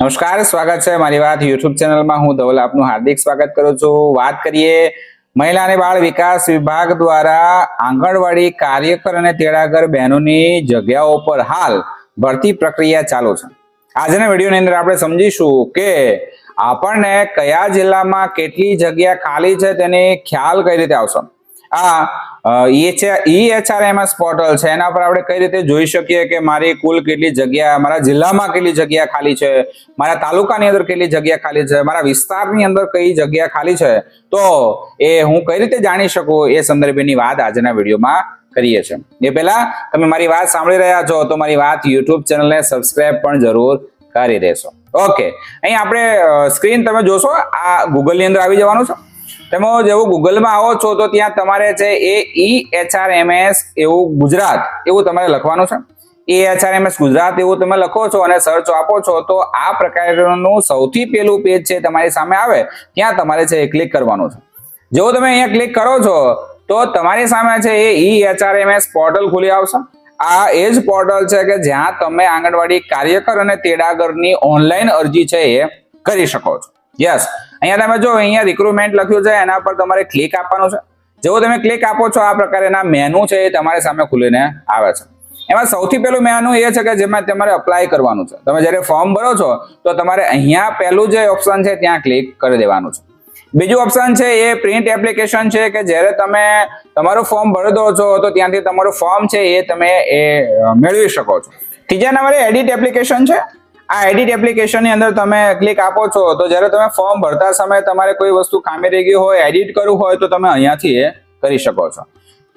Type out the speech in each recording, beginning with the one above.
નમસ્કાર, સ્વાગત છે મારી વાત યુટ્યુબ ચેનલમાં. હું ધવલ આપનું હાર્દિક સ્વાગત કરું છું. વાત કરીએ મહિલા અને બાળ વિકાસ વિભાગ દ્વારા આંગણવાડી કાર્યકર અને તેડાગર બહેનોની જગ્યાઓ પર હાલ ભરતી પ્રક્રિયા ચાલુ છે. આજના વિડીયોની અંદર આપણે સમજીશું કે આપણને કયા જિલ્લામાં કેટલી જગ્યા ખાલી છે તેની ખ્યાલ કઈ રીતે આવશે. આ ઈએચઆરએમએસ પોર્ટલ છે એના પર આપણે કઈ રીતે જોઈ શકીએ કે મારી કુલ કેટલી જગ્યા, મારા જિલ્લામાં કેટલી જગ્યા ખાલી છે? મારા તાલુકાની અંદર કેટલી જગ્યા ખાલી છે? મારા વિસ્તારની અંદર કઈ જગ્યા ખાલી છે? તો એ હું કઈ રીતે જાણી શકું? એ સંદર્ભેની વાત આજના વિડીયોમાં કરીએ છીએ. એ પહેલા તમે મારી વાત સાંભળી રહ્યા છો, તો મારી વાત યુટ્યુબ ચેનલને સબસ્ક્રાઇબ પણ જરૂર કરી દેશો. ઓકે અહીં આપણે સ્ક્રીન તમે જોશો, આ ગૂગલની અંદર આવી જવાનું છે. તમે જેવું ગૂગલમાં આવો છો તો ત્યાં તમારે છે એ ઈ એચઆરએમએસ એવું ગુજરાત એવું તમારે લખવાનું છે. એ એચઆરએમએસ ગુજરાત એવું તમે લખો છો અને સર્ચ આપો છો તો આ પ્રકારનું સૌથી પહેલું પેજ છે તમારી સામે આવે. ત્યાં તમારે છે એ ક્લિક કરવાનું છે. જેવું તમે અહીંયા ક્લિક કરો છો તો તમારી સામે છે એ ઈ એચઆરએમએસ પોર્ટલ ખુલી આવશે. આ એ જ પોર્ટલ છે કે જ્યાં તમે આંગણવાડી કાર્યકર અને તેડાગરની ઓનલાઈન અરજી છે એ કરી શકો છો. યસ અહીંયા તમે જો, અહીંયા રિક્રુટમેન્ટ લખ્યું છે, એના પર તમારે ક્લિક આપવાનું છે. જેવો તમે ક્લિક આપો છો, આ પ્રકારેના મેનુ છે એ તમારી સામે ખુલીને આવે છે. એમાં સૌથી પહેલું મેનુ એ છે કે જેમાં તમારે અપ્લાય કરવાનું છે. તમે જ્યારે ફોર્મ ભરો છો, તો તમારે અહીંયા પહેલું જે ઓપ્શન છે, ત્યાં ક્લિક કરી દેવાનું છે. બીજું ઓપ્શન છે એ પ્રિન્ટ એપ્લિકેશન છે કે જ્યારે તમે તમારું ફોર્મ ભરી દો છો, તો ત્યાંથી તમારું ફોર્મ છે એ તમે એ મેળવી શકો છો. ત્રીજા નંબરે એડિટ એપ્લિકેશન છે. આ એડિટ એપ્લિકેશનની અંદર તમે ક્લિક આપો છો, તો જ્યારે તમે ફોર્મ ભરતા સમયે તમારે કોઈ વસ્તુ ખામી રહી ગઈ હોય એડિટ કરવું હોય, તો તમે અહીંયાથી એ કરી શકો છો.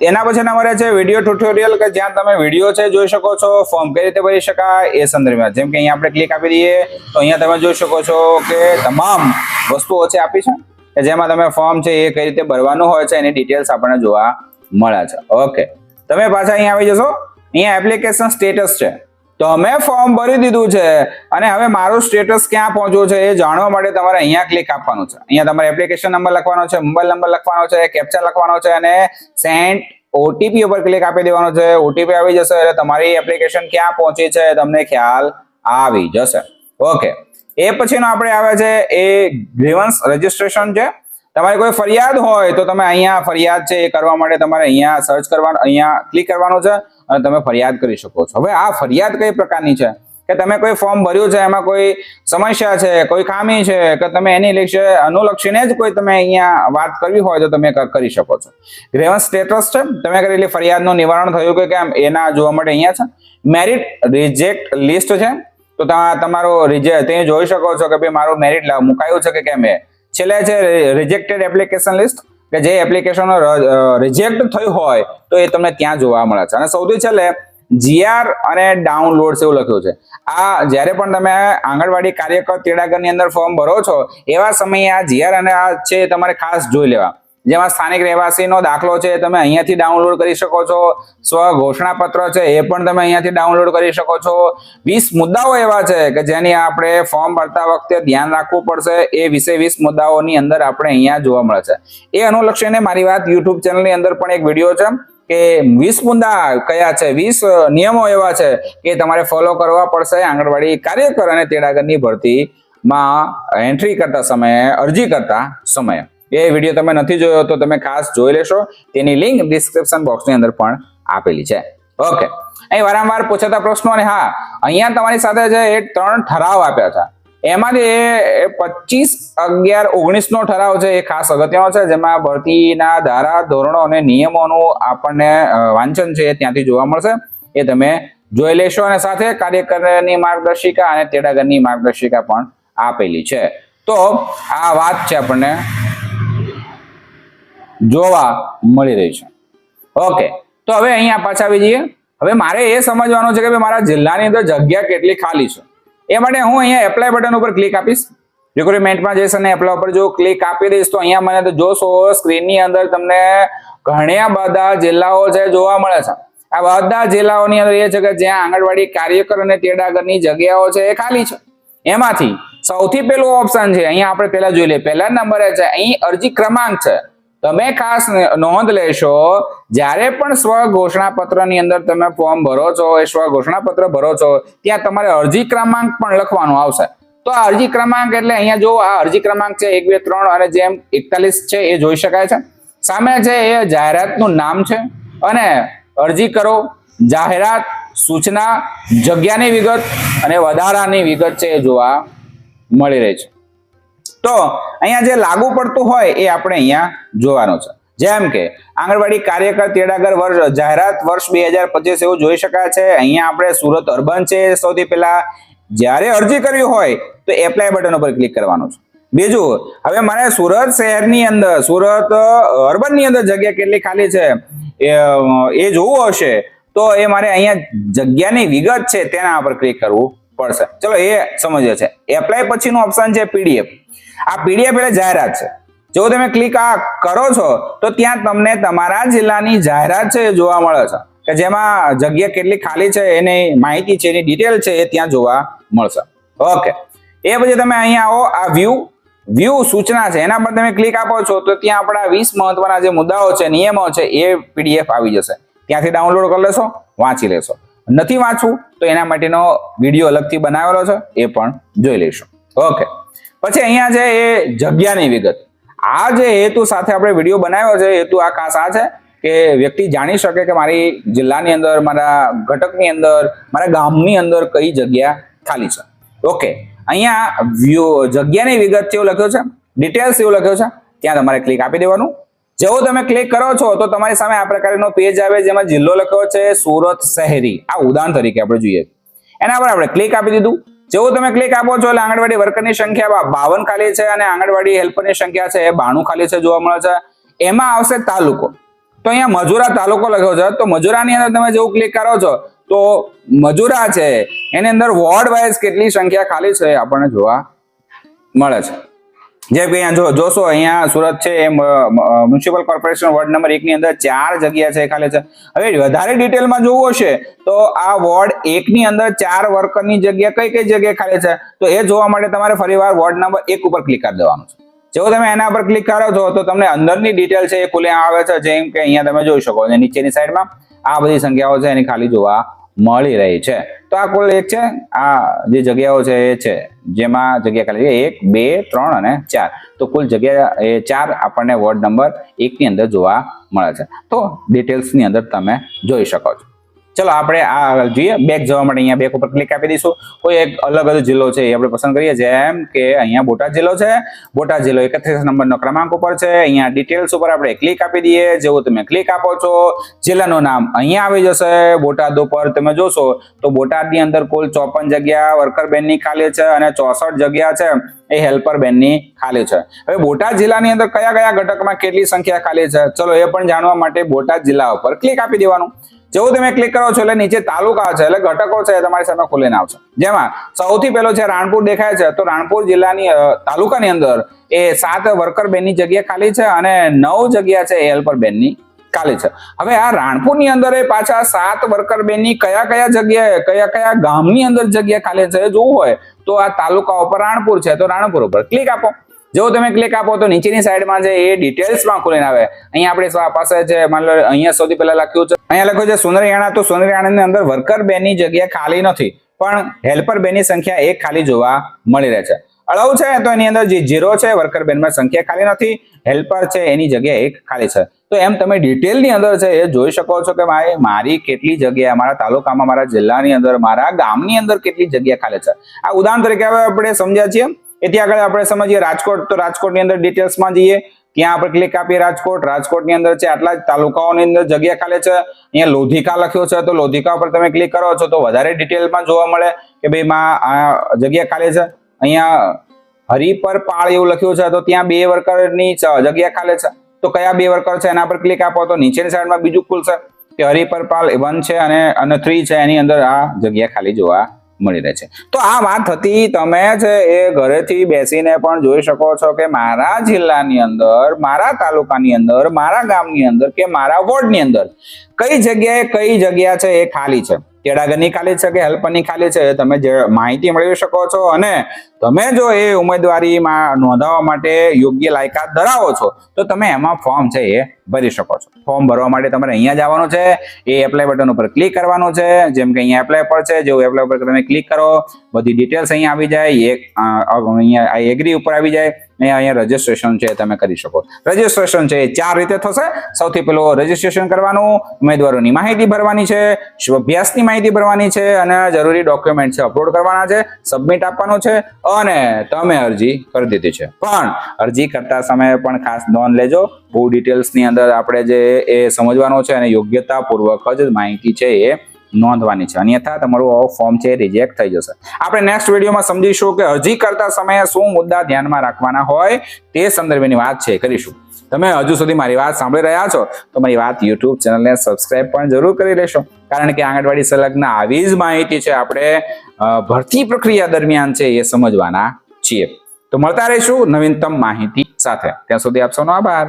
તેના પછી તમારે છે વીડિયો ટ્યુટોરિયલ કે જ્યાં તમે વીડિયો છે જોઈ શકો છો ફોર્મ કઈ રીતે ભરી શકાય, એ સંદર્ભમાં. જેમ કે અહીંયા આપણે ક્લિક આપી દઈએ, તો અહીંયા તમે જોઈ શકો છો કે તમામ વસ્તુઓ છે આપી છે, કે જેમાં તમે ફોર્મ છે એ કઈ રીતે ભરવાનું હોય છે, એની ડિટેલ્સ આપણને જોવા મળે છે. ઓકે તમે પાછા અહીંયા આવી જશો. અહીંયા એપ્લિકેશન સ્ટેટસ છે. તો અમે ફોર્મ ભરી દીધું છે અને હવે મારું સ્ટેટસ ક્યાં પહોંચ્યું છે એ જાણવા માટે તમારે અહીંયા ક્લિક આપવાનું છે. અહીંયા તમારે એપ્લિકેશન નંબર લખવાનો છે મોબાઈલ નંબર લખવાનો છે કેપ્ચા લખવાનો છે અને સેન્ટ ઓટીપી ઉપર ક્લિક આપી દેવાનો છે. ઓટીપી આવી જશે એટલે તમારી એપ્લિકેશન ક્યાં પહોંચી છે તમને ખ્યાલ આવી જશે. ઓકે એ પછીનો આપણે આવે છે એ ગ્રીવન્સ રજીસ્ટ્રેશન છે. તમારી કોઈ ફરિયાદ હોય તો તમે અહીંયા ફરિયાદ છે એ કરવા માટે તમારે અહીંયા સર્ચ કરવાનું, અહીંયા ક્લિક કરવાનું છે. અને તમે ફરિયાદ કરી શકો છો. હવે આ ફરિયાદ કઈ પ્રકારની છે? કે તમે કોઈ ફોર્મ ભર્યું છે, એમાં કોઈ સમસ્યા છે, કોઈ ખામી છે, કે તમે એની અનુલક્ષીને જ કોઈ તમે અહીંયા વાત કરવી હોય તો તમે કરી શકો છો. ગ્રેવન્સ સ્ટેટસ છે, તમે કરેલી ફરિયાદનું નિવારણ થયું કે કેમ, એના જોવા માટે અહીંયા છે. મેરિટ રિજેક્ટ લિસ્ટ છે, તો તમે તમારો રિજેક્ટ તે જોઈ શકો છો કે ભાઈ મારું મેરિટ મુકાયું છે કે કેમ એ. છેલ્લે છે રિજેક્ટેડ એપ્લિકેશન લિસ્ટ કે જે એપ્લિકેશનો રિજેક્ટ થયું હોય તો એ તમને ત્યાં જોવા મળે છે. અને સૌથી છેલ્લે જીઆર અને ડાઉનલોડ એવું લખ્યું છે. આ જ્યારે પણ તમે આંગણવાડી કાર્યકર તેડાગરની અંદર ફોર્મ ભરો છો, એવા સમયે આ જીઆર અને આ છે તમારે ખાસ જોઈ લેવા. જેમાં સ્થાનિક રહેવાસીનો દાખલો છે તમે અહીંયાથી ડાઉનલોડ કરી શકો છો. સ્વ ઘોષણા પત્ર છે એ પણ તમે અહીંયાથી ડાઉનલોડ કરી શકો છો. વીસ મુદ્દાઓ એવા છે કે જેની આપણે ફોર્મ ભરતા વખતે ધ્યાન રાખવું પડશે. એ વિશે વીસ મુદ્દાઓની અંદર આપણે અહીંયા જોવા મળે છે. એ અનુલક્ષીને મારી વાત યુટ્યુબ ચેનલની અંદર પણ એક વીડિયો છે કે વીસ મુદ્દા કયા છે? વીસ નિયમો એવા છે કે તમારે ફોલો કરવા પડશે. આંગણવાડી કાર્યકર અને તેડાગરની ભરતીમાં એન્ટ્રી કરતા સમયે, અરજી કરતા સમયે. એ વીડિયો તમે નથી જોયો તો તમે ખાસ જોઈ લેશો. તેની લિંક ડિસ્ક્રિપ્શન બોક્સની અંદર પણ આપેલી છે. ઓકે અહીં વારંવાર પૂછાતા પ્રશ્નો અને હા, અહીંયા તમારી સાથે જે એ ત્રણ ઠરાવ આપ્યા હતા. એમાંથી એ પચીસ અગિયાર ઓગણીસ નો ઠરાવ છે, એ ખાસ અગત્યનો છે, જેમાં ભરતીના ધારા, ધોરણો અને નિયમોનું આપણને વાંચન છે એ ત્યાંથી જોવા મળશે. એ તમે જોઈ લેશો અને સાથે કાર્યકરની માર્ગદર્શિકા અને તેડાગરની માર્ગદર્શિકા પણ આપેલી છે. તો આ વાત છે આપણને જોવા મળી રહી છે. ઓકે તો હવે અહીંયા પાછા આવી જઈએ. હવે મારે એ સમજવાનું છે કે મારા જિલ્લાની અંદર જગ્યા કેટલી ખાલી છે. એ માટે હું અહીંયા એપ્લાય બટન ઉપર ક્લિક આપીશ. રિક્રુટમેન્ટમાં જઈશ અને એપ્લાય ઉપર જો ક્લિક આપી દઈશ તો અહીંયા મને જોશો સ્ક્રીનની અંદર તમને ઘણા બધા જિલ્લાઓ છે જોવા મળે છે. આ બધા જિલ્લાઓની અંદર એ છે કે જ્યાં આંગણવાડી કાર્યકર અને તેડાગરની જગ્યાઓ છે એ ખાલી છે. એમાંથી સૌથી પહેલું ઓપ્શન છે, અહીંયા આપણે પહેલા જોઈ લઈએ. પહેલા નંબરે છે, અહીં અરજી ક્રમાંક છે. તમે ખાસ નોંધ લેશો, જ્યારે પણ સ્વ ઘોષણા પત્રની અંદર તમે ફોર્મ ભરો છો, એ સ્વ ઘોષણા પત્ર ભરો છો, ત્યાં તમારે અરજી ક્રમાંક પણ લખવાનો આવશે. તો આ અરજી ક્રમાંક એટલે અહીંયા જો આ અરજી ક્રમાંક છે એક, બે, ત્રણ અને જેમ એકતાલીસ છે એ જોઈ શકાય છે. સામે છે એ જાહેરાતનું નામ છે અને અરજી કરો. જાહેરાત, સૂચના, જગ્યાની વિગત અને વધારાની વિગત છે એ જોવા મળી રહી છે. તો અહીંયા જે લાગુ પડતું હોય એ આપણે અહીંયા જોવાનું છે. જેમ કે આંગણવાડી કાર્યકર તેડાગર વર્ષ જાહેરાત વર્ષ બે હજાર પચીસ એવું જોઈ શકાય છે. અહીંયા આપણે સુરત અર્બન છે સૌથી પહેલા. જ્યારે અરજી કરવી હોય તો એપ્લાય બટન ઉપર ક્લિક કરવાનું છે. બીજું, હવે મારે સુરત શહેરની અંદર, સુરત અર્બનની અંદર જગ્યા કેટલી ખાલી છે? એ જોવું હશે તો એ મારે અહીંયા જગ્યાની વિગત છે તેના પર ક્લિક કરવું પડશે. ચલો, એ સમજ્યો છે. એપ્લાય પછીનું ઓપ્શન છે પીડીએફ આ પીડીએફ એટલે જાહેરાત છે. જો તમે ક્લિક આ કરો છો, તો ત્યાં તમને તમારા જિલ્લાની જાહેરાત છે જોવા મળે છે. કે જેમાં જગ્યા કેટલી ખાલી છે, એની માહિતી છે, એની ડિટેલ છે એ ત્યાં જોવા મળશે. ઓકે એ પછી તમે અહીંયા આવો, આ વ્યૂ વ્યૂ સૂચના છે. એના પર તમે ક્લિક આપો છો, તો ત્યાં આપણા વીસ મહત્વના જે મુદ્દાઓ છે, નિયમો છે, એ પીડીએફ આવી જશે. ત્યાંથી ડાઉનલોડ કરી લેશો, વાંચી લેશો. નથી વાંચવું, તો એના માટેનો વીડિયો અલગથી બનાવેલો છે, એ પણ જોઈ લઈશું. ઓકે પછી અહીંયા છે એ જગ્યાની વિગત. આ જે હેતુ સાથે આપણે વીડિયો બનાવ્યો છે હેતુ આ ખાસ આ છે કે વ્યક્તિ જાણી શકે કે મારી જિલ્લાની અંદર, મારા ઘટકની અંદર, મારા ગામની અંદર કઈ જગ્યા ખાલી છે. ઓકે અહીંયા જગ્યાની વિગત કેવું લખ્યું છે ડિટેલ્સ એવું લખ્યું છે, ત્યાં તમારે ક્લિક આપી દેવાનું. જેવો તમે ક્લિક કરો છો, તો તમારી સામે આ પ્રકારનો પેજ આવે જેમાં જિલ્લો લખ્યો છે, સુરત શહેરી. આ ઉદાહરણ તરીકે આપણે જોઈએ. એના પર આપણે ક્લિક આપી દીધું. જેવું તમે ક્લિક આપો છો, એટલે આંગણવાડી વર્કરની સંખ્યા બાવન ખાલી છે અને આંગણવાડી હેલ્પરની સંખ્યા છે એ બાણું ખાલી છે જોવા મળે છે. એમાં આવશે તાલુકો. તો અહીંયા મજુરા તાલુકો લખ્યો છે. તો મજુરાની અંદર તમે જેવું ક્લિક કરો છો, તો મજુરા છે. એની અંદર વોર્ડ વાઇઝ કેટલી સંખ્યા ખાલી છે આપણને જોવા મળે છે. કે અહીંયા જો જોશો, અહીંયા સુરત છે એ મ્યુનિસિપલ કોર્પોરેશન વોર્ડ નંબર એક ની અંદર ચાર જગ્યા છે ખાલી છે. હવે વધારે ડિટેલમાં જોવું હશે તો આ વોર્ડ એક ની અંદર ચાર વર્કરની જગ્યા કઈ કઈ જગ્યાએ ખાલી છે? તો એ જોવા માટે તમારે ફરીવાર વોર્ડ નંબર એક ઉપર ક્લિક કરી દેવાનું છે. જો તમે એના પર ક્લિક કરો છો, તો તમને અંદરની ડિટેલ છે એ ખુલ્લે આવે છે, જેમ કે અહીંયા તમે જોઈ શકો છો, નીચેની સાઈડમાં આ બધી સંખ્યાઓ છે, એની ખાલી જોવા મળી રહી છે. તો આ કુલ એક છે. આ જે જગ્યાઓ છે એ છે. જેમાં જગ્યા ખાલી છે. એક, બે, ત્રણ અને ચાર. તો કુલ જગ્યા એ ચાર આપણને વોર્ડ નંબર એકની અંદર જોવા મળે છે. તો ડિટેલ્સની અંદર તમે જોઈ શકો છો. ચલો, આપણે આ જોઈએ. બેક જવા માટે અહીંયા બેક ઉપર ક્લિક આપી દઈશું. કોઈ એક અલગ જ જિલ્લો છે એ આપણે પસંદ કરીએ. જેમ કે અહીંયા બોટાદ જિલ્લો છે. બોટાદ જિલ્લો એકત્રીસ નંબરનો ક્રમાંક ઉપર છે. અહીંયા ડિટેલ્સ ઉપર આપણે ક્લિક આપી દઈએ. જેવું તમે ક્લિક આપો છો, જિલ્લાનું નામ અહીંયા આવી જશે. બોટાદ ઉપર તમે જોશો તો બોટાદની અંદર કુલ ચોપન જગ્યા વર્કર બેનની ખાલી છે અને ચોસઠ જગ્યા છે એ હેલ્પર બેનની ખાલી છે. હવે બોટાદ જિલ્લાની અંદર કયા કયા ઘટકમાં કેટલી સંખ્યા ખાલી છે? ચલો, એ પણ જાણવા માટે બોટાદ જિલ્લા ઉપર ક્લિક આપી દેવાનું. જેવું તમે ક્લિક કરો છો એટલે નીચે તાલુકા છે એટલે ઘટકો છે તમારી સામે ખુલીને આવશે. જેમાં સૌથી પહેલો છે રાણપુર દેખાય છે. તો રાણપુર જિલ્લાની તાલુકાની અંદર એ સાત વર્કર બેનની જગ્યા ખાલી છે અને નવ જગ્યા છે એ હેલ્પર બેનની ખાલી છે. હવે આ રાણપુરની અંદર એ પાછા સાત વર્કર બેનની કયા કયા જગ્યાએ, કયા કયા ગામની અંદર જગ્યા ખાલી છે જોવું હોય તો આ તાલુકા ઉપર રાણપુર છે. તો રાણપુર ઉપર ક્લિક આપો. જો તમે ક્લિક આપો તો નીચેની સાઈડમાં છે એ ડિટેલ્સમાં ખુલીને આવે. અહીંયા આપણે પાસે છે માન લો અહીંયા સૌથી પહેલા લખ્યું છે. અહીંયા લખ્યું છે સોનરિયાણા તો સોનરિયાણાની અંદર વર્કર બેનની જગ્યા ખાલી નથી, પણ હેલ્પર બેનની સંખ્યા એક ખાલી જોવા મળી રહે છે. અળવ છે તો એની અંદર જે જીરો છે વર્કર બેનમાં સંખ્યા ખાલી નથી હેલ્પર છે એની જગ્યા એક ખાલી છે. તો એમ તમે ડિટેલની અંદર છે એ જોઈ શકો છો કે ભાઈ મારી કેટલી જગ્યા, મારા તાલુકામાં, મારા જિલ્લાની અંદર, મારા ગામની અંદર કેટલી જગ્યા ખાલી છે. આ ઉદાહરણ તરીકે હવે આપણે સમજ્યા છીએ. એથી આગળ આપણે સમજીએ રાજકોટ, તો રાજકોટની અંદર ડિટેલ્સમાં જઈએ. ત્યાં આપણે ક્લિક આપીએ રાજકોટ. રાજકોટની અંદર છે આટલા તાલુકાઓની અંદર જગ્યા ખાલી છે. અહીંયા લોધિકા લખ્યો છે, તો લોધિકા પર તમે ક્લિક કરો છો તો વધારે ડિટેલમાં જોવા મળે કે ભાઈ આ જગ્યા ખાલી છે. અહીંયા હરિપર પાળ એવું લખ્યું છે, તો ત્યાં બે વર્કરની જગ્યા ખાલી છે. તો કયા બે વર્કર છે એના પર ક્લિક આપો તો નીચેની સાઈડમાં બીજું ખુલશે કે હરિપર પાલ વન છે અને અને થ્રી છે એની અંદર આ જગ્યા ખાલી જોવા મળી રહે છે. તો આ વાત હતી તમે છે એ ઘરેથી બેસીને પણ જોઈ શકો છો કે મારા જિલ્લાની અંદર, મારા તાલુકાની અંદર, મારા ગામની અંદર કે મારા વોર્ડની અંદર કઈ જગ્યાએ કઈ જગ્યા છે એ ખાલી છે. તેડાગરની ખાલી છે કે હેલ્પરની ખાલી છે તમે જે માહિતી મેળવી શકો છો અને તમે જો એ ઉમેદવારીમાં નોંધાવવા માટે યોગ્ય લાયકાત ધરાવો છો, તો તમે એમાં ફોર્મ છે એ ભરી શકો છો. ફોર્મ ભરવા માટે તમારે અહીંયા જવાનું છે, એ એપ્લાય બટન ઉપર ક્લિક કરવાનું છે. જેમ કે અહીંયા એપ્લાય પર છે, જેવું એપ્લાય ઉપર તમે ક્લિક કરો, બધી ડિટેલ્સ અહીંયા આવી જાય, એક અહીંયા એગ્રી ઉપર આવી જાય. અને અહીંયા રજીસ્ટ્રેશન છે તમે કરી શકો. રજીસ્ટ્રેશન છે એ ચાર રીતે થશે. સૌથી પહેલું રજીસ્ટ્રેશન કરવાનું, ઉમેદવારોની માહિતી ભરવાની છે અભ્યાસની માહિતી ભરવાની છે અને જરૂરી ડોક્યુમેન્ટ છે અપલોડ કરવાના છે સબમિટ આપવાનું છે અને તમે અરજી કરી દીધી છે. પણ અરજી કરતા સમયે પણ ખાસ નોંધ લેજો બહુ ડિટેલ્સની અંદર આપણે જે એ સમજવાનો છે અને યોગ્યતાપૂર્વક જ માહિતી છે એ નોંધવાની છે. અન્યથા તમારું ફોર્મ છે રિજેક્ટ થઈ જશે. આપણે નેક્સ્ટ વિડીયોમાં સમજીશું કે અરજી કરતા સમયે શું મુદ્દા ધ્યાનમાં રાખવાના હોય તે સંદર્ભેની વાત છે કરીશું. તમે હજુ સુધી મારી વાત સાંભળી રહ્યા છો તો મારી વાત યુટ્યુબ ચેનલને સબસ્ક્રાઇબ પણ જરૂર કરી લેશો. કારણ કે આંગણવાડી સંલગ્ન આવી જ માહિતી છે આપણે ભરતી પ્રક્રિયા દરમિયાન છે એ સમજવાના છીએ. તો મળતા રહીશું નવીનતમ માહિતી સાથે. ત્યાં સુધી આપ આભાર.